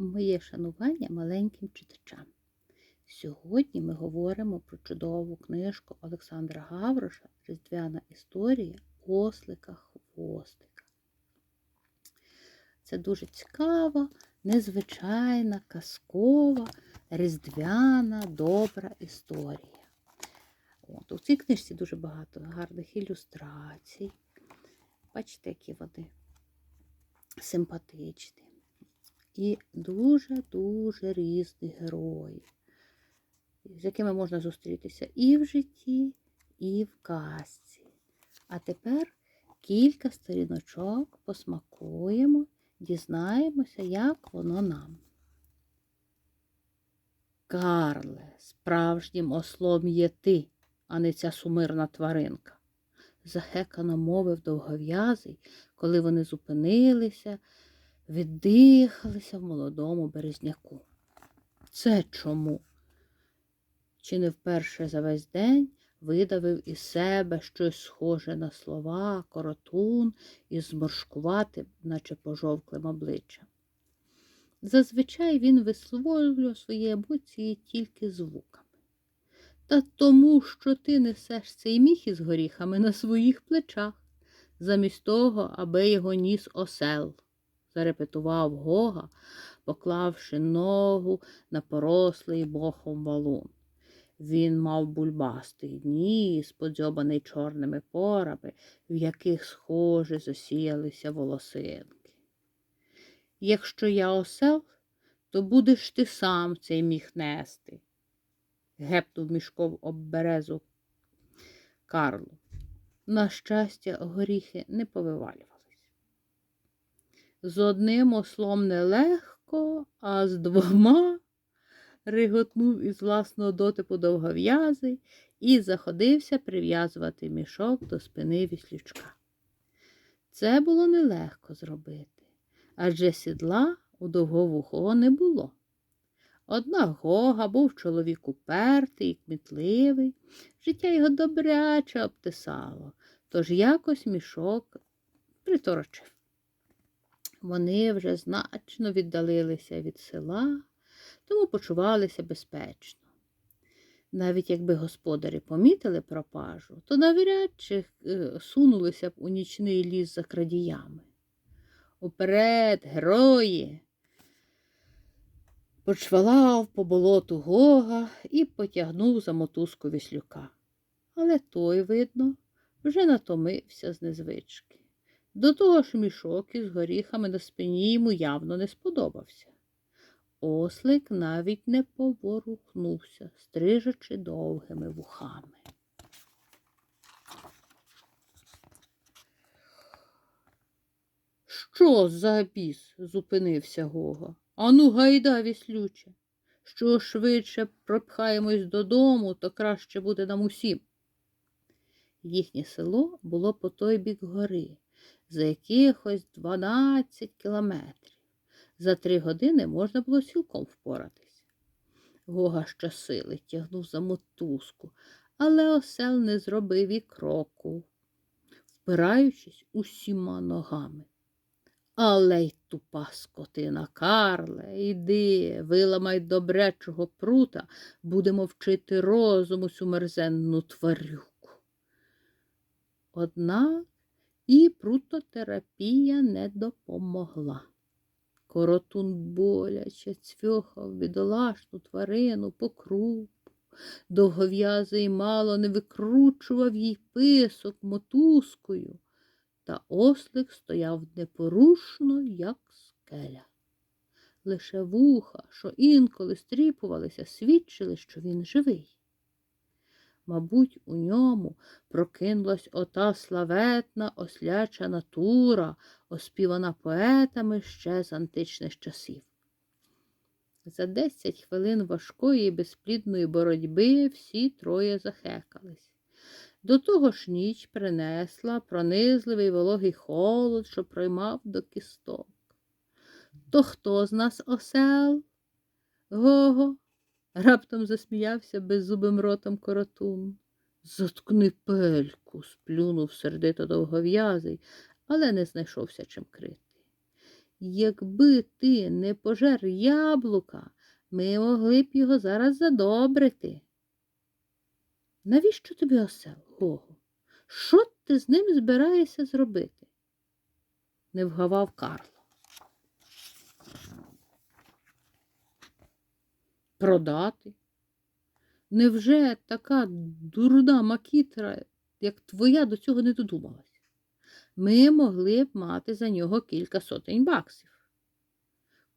Моє шанування маленьким читачам. Сьогодні ми говоримо про чудову книжку Олександра Гавроша Різдвяна історія Ослика Хвостика. Це дуже цікава, незвичайна, казкова, різдвяна, добра історія. От, У цій книжці дуже багато гарних ілюстрацій. Бачите, які вони симпатичні. І дуже-дуже різні герої, з якими можна зустрітися і в житті, і в казці. А тепер кілька сторіночок посмакуємо, дізнаємося, як воно нам. Карле, справжнім ослом є ти, а не ця сумирна тваринка. Захекано мовив довгов'язий, коли вони зупинилися, віддихалися в молодому березняку. Це чому? Чи не вперше за весь день видавив із себе щось схоже на слова, коротун із зморшкуватим, наче пожовклим обличчям. Зазвичай він висловлював свої емоції тільки звуками. Та тому, що ти несеш цей міх із горіхами на своїх плечах, замість того, аби його ніс осел, зарепетував Гога, поклавши ногу на порослий мохом валун. Він мав бульбастий ніс, подзьобаний чорними порами, в яких схоже засіялися волосинки. Якщо я осел, то будеш ти сам цей міг нести, гепнув мішком об березу Карло. На щастя, горіхи не повивалювались. З одним ослом нелегко, а з двома риготнув із власного дотипу довгов'язий і заходився прив'язувати мішок до спини віслючка. Це було нелегко зробити, адже сідла у довговухого не було. Однак Гога був чоловік упертий і кмітливий, життя його добряче обтисало, тож якось мішок приторочив. Вони вже значно віддалилися від села, тому почувалися безпечно. Навіть якби господарі помітили пропажу, то навряд чи е, сунулися б у нічний ліс за крадіями. Уперед, герої! Почвалав по болоту Гога і потягнув за мотузку віслюка. Але той, видно, вже натомився з незвички. До того ж мішок із горіхами на спині йому явно не сподобався. Ослик навіть не поворухнувся, стрижучи довгими вухами. Що за біс? зупинився Гога. Ану, гайда, віслюче. Що швидше пропхаємось додому, то краще буде нам усім. Їхнє село було по той бік гори, за якихось дванадцять кілометрів. За три години можна було цілком впоратись. Гога щосили тягнув за мотузку, але осел не зробив і кроку, впираючись усіма ногами. Але й тупа скотина, Карле, іди, виламай добрячого прута, будемо вчити розуму цю мерзенну тварюку. Однак і прутотерапія не допомогла. Коротун боляче цвьохав бідолашну тварину по крупу. Довгов'язий мало не викручував їй писок мотузкою, та ослик стояв непорушно, як скеля. Лише вуха, що інколи стріпувалися, свідчили, що він живий. Мабуть, у ньому прокинулась ота славетна осляча натура, оспівана поетами ще з античних часів. За десять хвилин важкої і безплідної боротьби всі троє захекались. До того ж ніч принесла пронизливий вологий холод, що проймав до кісток. То хто з нас осел? Го-го, раптом засміявся беззубим ротом коротун. Заткни пельку, сплюнув сердито довгов'язий, але не знайшовся чим крити. Якби ти не пожер яблука, ми могли б його зараз задобрити. Навіщо тобі осел, Гого? Що ти з ним збираєшся зробити? не вгавав Карло. Продати? Невже така дурна макітра, як твоя, до цього не додумалась? Ми могли б мати за нього кілька сотень баксів.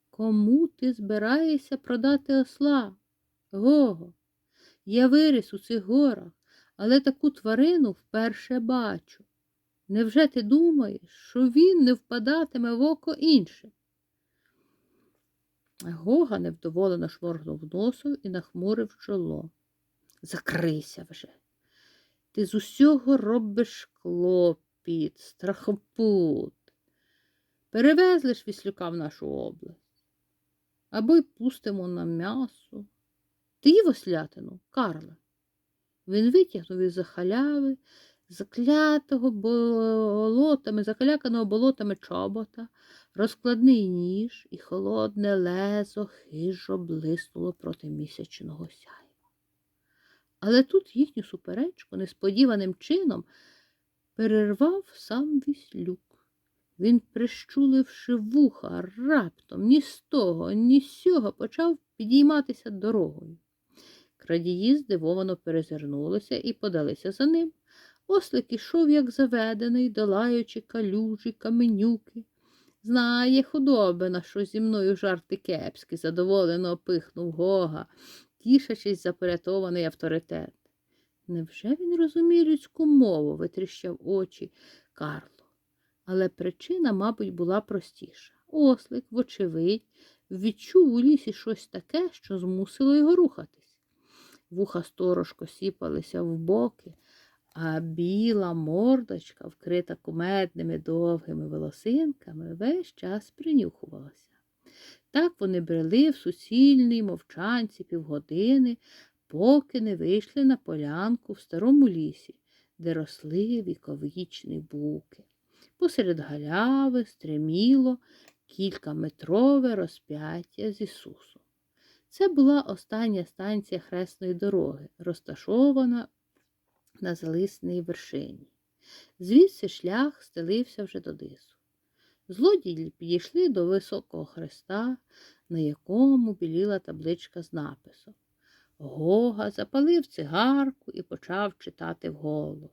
Кому ти збираєшся продати осла? Гого, я виріс у цих горах, але таку тварину вперше бачу. Невже ти думаєш, що він не впадатиме в око інше? Гога невдоволено шморгнув носом і нахмурив чоло. Закрийся вже. Ти з усього робиш клопіт, страхопут. Перевезли ж віслюка в нашу область. Або й пустимо на м'ясо. Ти їв ослятину, Карле. Він витягнув із за халяви, заклятого болотами, закаляканого болотами чобота, розкладний ніж і холодне лезо хижо блиснуло проти місячного сяйва. Але тут їхню суперечку несподіваним чином перервав сам віслюк. Він, прищуливши вуха, раптом ні з того, ні з сього почав підійматися дорогою. Крадії здивовано перезирнулися і подалися за ним. Ослик ішов, як заведений, долаючи калюжі, каменюки. Знає худобина, що зі мною жарти кепські, задоволено пихнув Гога, тішачись за порятований авторитет. Невже він розуміє людську мову? витріщав очі Карло. Але причина, мабуть, була простіша. Ослик, вочевидь, відчув у лісі щось таке, що змусило його рухатись. Вуха сторожко сіпалися в боки, а біла мордочка, вкрита кумедними довгими волосинками, весь час принюхувалася. Так вони брели в суцільній мовчанці півгодини, поки не вийшли на полянку в старому лісі, де росли віковічні буки. Посеред галяви стриміло кількаметрове розп'яття з Ісусом. Це була остання станція хресної дороги, розташована на залисній вершині. Звідси шлях стелився вже до дису. Злодії підійшли до високого хреста, на якому біліла табличка з написом. Гога запалив цигарку і почав читати вголос.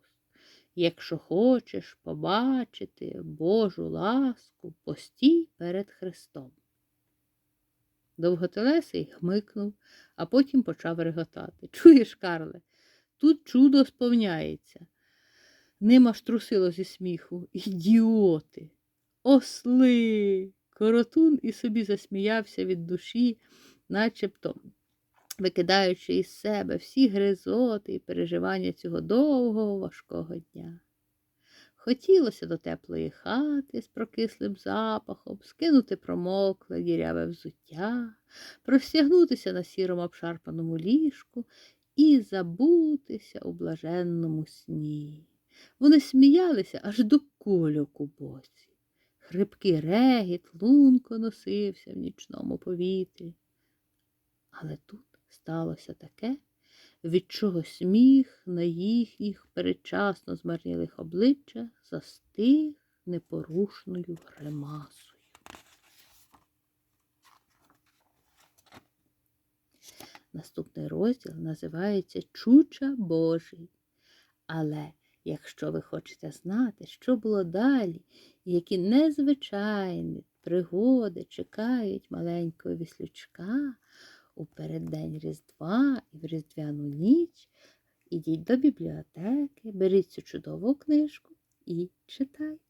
Якщо хочеш побачити Божу ласку, постій перед Христом. Довготелесий гмикнув, а потім почав реготати. Чуєш, Карле, тут чудо сповняється. Ним аж трусило зі сміху. Ідіоти, осли. Коротун і собі засміявся від душі, начебто викидаючи із себе всі гризоти і переживання цього довгого важкого дня. Хотілося до теплої хати з прокислим запахом, скинути промокле діряве взуття, простягнутися на сірому обшарпаному ліжку і забутися у блаженному сні. Вони сміялися аж до кольок у боці. Хрипкий регіт лунко носився в нічному повітрі. Але тут сталося таке, від чого сміх на їхніх передчасно змарнілих обличчях застиг непорушною гримасою. Наступний розділ називається Чуча Божий. Але якщо ви хочете знати, що було далі, які незвичайні пригоди чекають маленького віслючка, у переддень Різдва і в Різдвяну ніч ідіть до бібліотеки, беріть цю чудову книжку і читайте.